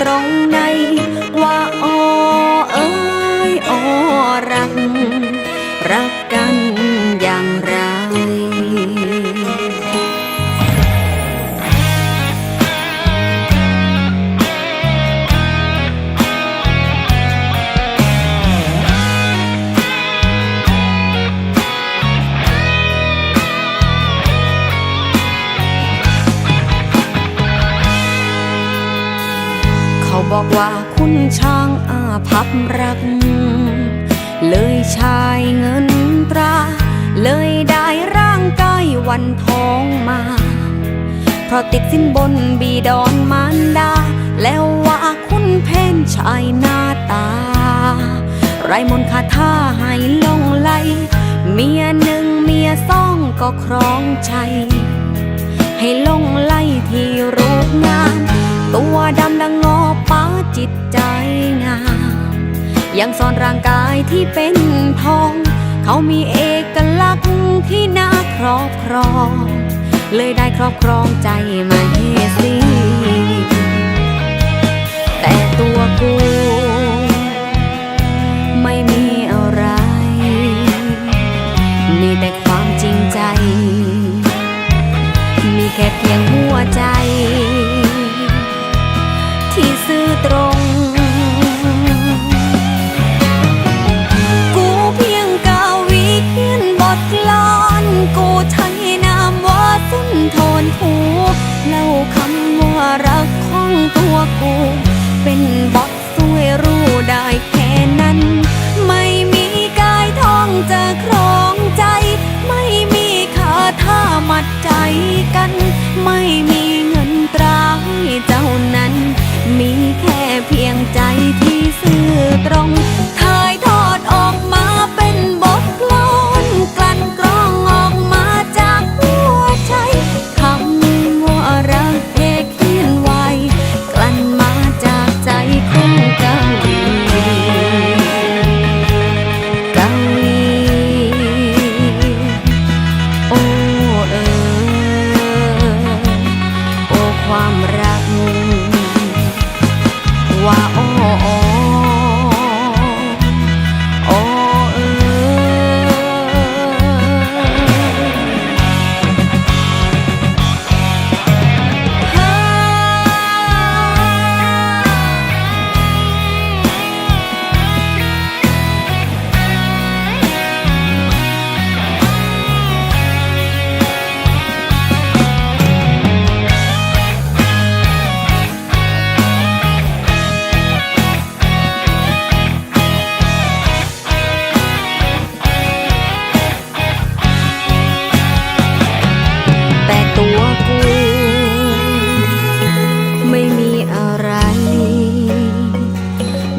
ตรงในว่าอ้อเออ นช่างอาภัพรัก เลยชายเงินตรา เลยได้ร่างกายวันทองมา เพราะติดสินบนบีดอนมารดา แล้วว่าคุณเพนชายหน้าตา ไรมนคาถาให้ลงไหล เมียหนึ่งเมียสองก็ครองใจให้ลงไหลที่รูปงามตัวดำดังงอ จิตใจงาม ยังซ่อนร่างกายที่เป็นทอง เขามีเอกลักษณ์ที่น่าครอบครอง เลยได้ครอบครองใจมาเฮสี รักของตัวกู เป็นบทสวยรู้ได้แค่นั้น ไม่มีกายทองจะคร ว่าโอ้